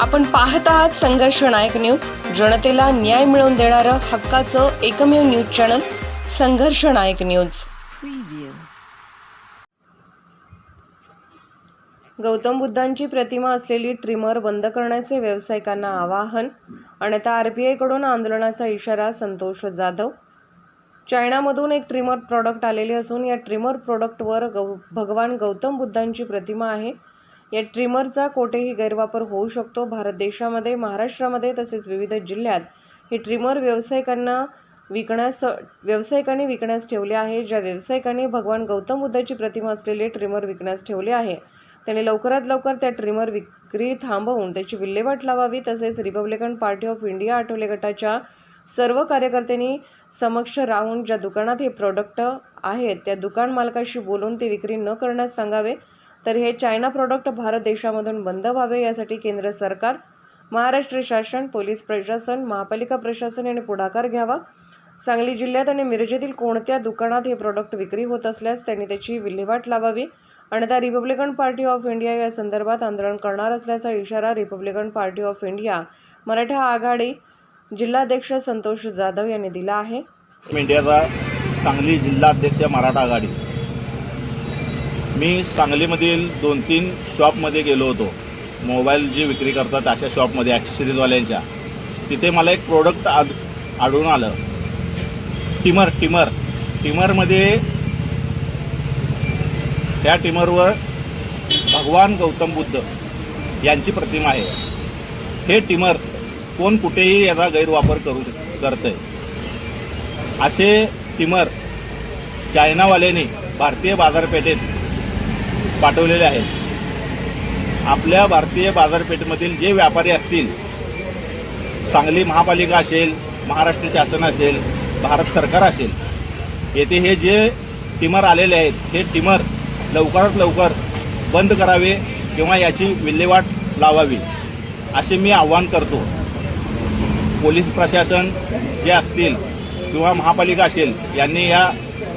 आपण पाहत आहात संघर्ष नायक न्यूज. जनतेला न्याय मिळवून देणारं हक्काचं एकमेव न्यूज चॅनल संघर्ष नायक न्यूज. गौतम बुद्धांची प्रतिमा असलेली ट्रिमर बंद करण्याचे व्यावसायिकांना आवाहन आणि आता आरबीआयकडून आंदोलनाचा इशारा संतोष जाधव. चायनामधून एक ट्रिमर प्रॉडक्ट आलेले असून या ट्रिमर प्रॉडक्टवर गौ भगवान गौतम बुद्धांची प्रतिमा आहे. या ट्रिमरचा कोठेही गैरवापर होऊ शकतो. भारत देशामध्ये महाराष्ट्रामध्ये तसेच विविध जिल्ह्यात हे ट्रिमर व्यावसायिकांना विकण्यास व्यावसायिकांनी विकण्यास ठेवले आहे. ज्या व्यावसायिकांनी भगवान गौतम बुद्धाची प्रतिमा असलेले ट्रिमर विकण्यास ठेवले आहे त्यांनी लवकरात लवकर त्या ट्रिमर विक्री थांबवून त्याची विल्हेवाट लावावी. तसेच republican party of India Athawale गटाच्या सर्व कार्यकर्त्यांनी समक्ष राहून ज्या दुकानात हे प्रॉडक्ट आहेत त्या दुकान मालकाशी बोलून ते विक्री न करण्यास सांगावे. तर हे चायना प्रॉडक्ट भारत देशामधून बंद व्हावे यासाठी केंद्र सरकार महाराष्ट्र शासन पोलीस प्रशासन महापालिका प्रशासन यांनी पुढाकार घ्यावा. सांगली जिल्ह्यात आणि मिरजेतील कोणत्या दुकानात हे प्रॉडक्ट विक्री होत असल्यास त्यांनी त्याची विल्हेवाट लावावी. आणि त्या रिपब्लिकन पार्टी ऑफ इंडिया या संदर्भात आंदोलन करणार असल्याचा इशारा republican party of India Maratha आघाडी जिल्हाध्यक्ष संतोष जाधव यांनी दिला आहे. इंडियाचा सांगली जिल्हाध्यक्ष मराठा आघाडी. मी सांगलीमधील दोन तीन शॉपमध्ये गेलो होतो. मोबाईल जी विक्री करतात अशा शॉपमध्ये ॲक्सेसरीजवाल्यांच्या तिथे मला एक प्रोडक्ट आ आढळून आलं. Timmer Timmer. टिमरमध्ये त्या टिमरवर भगवान गौतम बुद्ध यांची प्रतिमा आहे. हे टिमर कोण कुठेही याचा गैरवापर करू शक करतंय. असे टिमर चायनावाल्याने भारतीय बाजारपेठेत पाठवलेले आहेत. आपल्या भारतीय बाजारपेठेमधील जे व्यापारी असतील सांगली महापालिका असेल महाराष्ट्र शासन असेल भारत सरकार असेल येथे हे जे टिमर आलेले आहेत हे टिमर लवकरात लवकर बंद करावे किंवा याची विल्हेवाट लावावी असे मी आव्हान करतो. पोलीस प्रशासन जे असतील किंवा महापालिका असेल यांनी या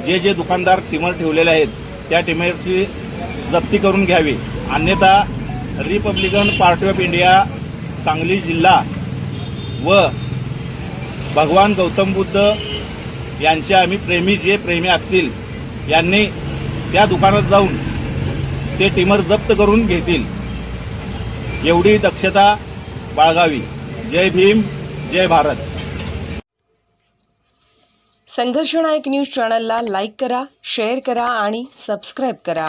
जे जे दुकानदार टिमर ठेवलेले आहेत त्या टिमरची जप्ती करून घ्यावी. अन्यथा republican party of India Sangli जिल्हा व भगवान गौतम बुद्ध यांचे आम्ही प्रेमी जे प्रेमी असतील यांनी त्या दुकानात जाऊन ते टिमर जप्त करून घेतील. एवढी दक्षता बाळगावी. जय भीम जय भारत. संघर्ष नायक न्यूज चॅनलला लाईक करा शेअर करा आणि सबस्क्राईब करा.